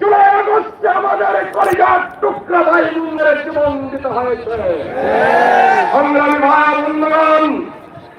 জুলাই আগস্টে আমাদের ভাই বোনদের জীবন দিতে হয়েছে। সংগ্রামী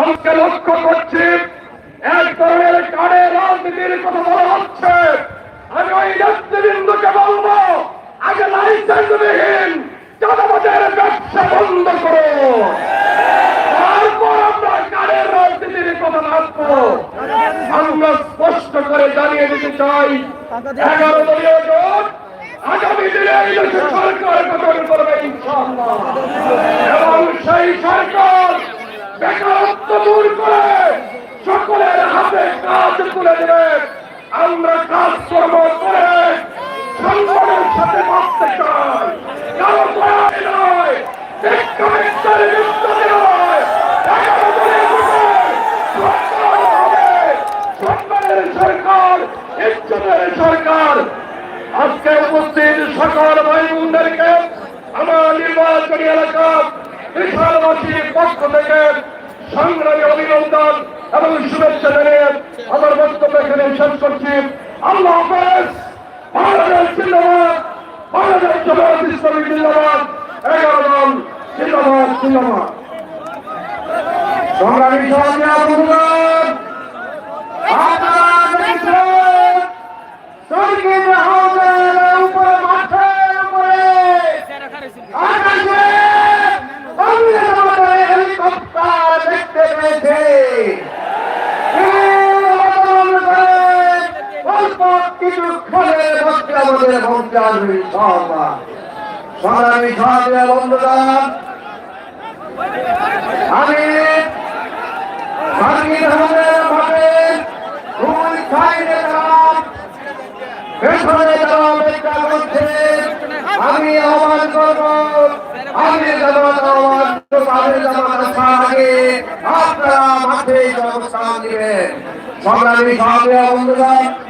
আমাকে লক্ষ্য করছি, এক ধরনের কারে রাজনীতির কথা বলা হচ্ছে। আমি ওই নেতৃবৃন্দকে বলব, আগে লাইসেন্সবিহীন চাঁদাবাজের ব্যবসা বন্ধ করো। তারপর আমরা কারের রাজনীতির কথা ভাববো। আমরা স্পষ্ট করে জানিয়ে দিতে চাই এগারো দলীয় জোট আগামী এবং সেই সরকার বেকারত্ব দূর করে সকলের হাতে কাজ তুলে দেবে। আমরা কাজকর্ম করে সংগঠনের সাথে বাঁচতে চাই। কারও নয় এগারো দলীয় জোটের সরকার হবে সম্মানের সরকার ইজ্জতের সরকার। আজকে উপস্থিত সকল ভাই বোনদেরকে আমার নির্বাচনী এলাকা বিশালবাসীর পক্ষ থেকে সংগ্রামী অভিনন্দন এবং শুভেচ্ছা জানিয়ে আমার বক্তব্য এখানে শেষ করছি। আল্লাহ হাফেজ! বাংলাদেশ জিন্দাবাদ! বাংলাদেশ জামাত ইসলামী জিন্দাবাদ! এগারো দল জিন্দাবাদ জিন্দাবাদ। সংগ্রামী সভাপতি অল্প কিছু ক্ষণে মধ্যে আমাদের মধ্যে সংগ্রামী সাহায্য বন্ধুগণ, আমি স্বাধীন আমাদের ভাবে ভুল খাইলে তারা পেছনে যারা অপেক্ষা করছে আমি আহ্বান করব। আমি আপনারা মাঠে সংগ্রামী সাহায্য অর্থে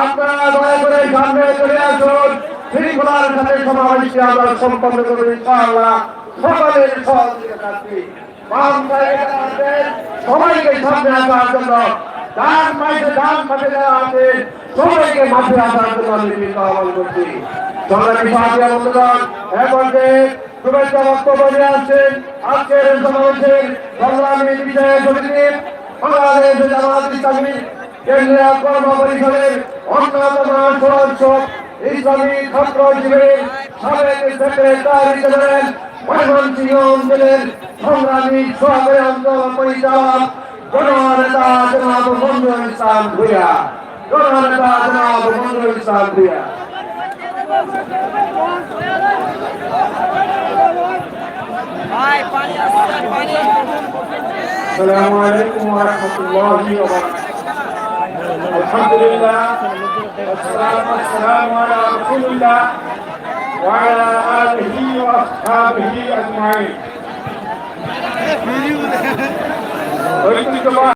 আপনারা দয়া করে সামনে চলে আসুন। শৃঙ্খলার সাথে সমাবেশকে আমরা সম্পন্ন করব ইনশাআল্লাহ। সকলের সহযোগিতা চাচ্ছি। বাম পাশে যারা আছেন, সবাইকে সামনে আসার জন্য ডান পাশে ডান পাশে যারা আছে সবাইকে মাঠে আসার জন্য আমি বিনীত আহ্বান করছি। সংগ্রামী সাহায্য বন্ধুগণ এখন যে শুভেচ্ছা বক্তব্য আজকের সমাবেশের সংগ্রামী বিজয় বাংলাদেশ জামাত ইসলামী কেন্দ্রীয় কর্ম পরিষদের অন্যতম সদস্য ইসলামী ছাত্র শিবিরের সাবেক সেক্রেটারি জেনারেল ময়মনসিংহ অঞ্চলের সংগ্রামী সভাপতি অঞ্চল পরিচালক জননেতা জনাব মঞ্জুর ইসলাম ভূয়া জননেতা জনাব মঞ্জুর ইসলাম ভূয়া السلام عليكم ورحمة الله وبركاته. الحمد لله والسلام والسلام على رسول الله وعلى آله وأصحابه أجمعين.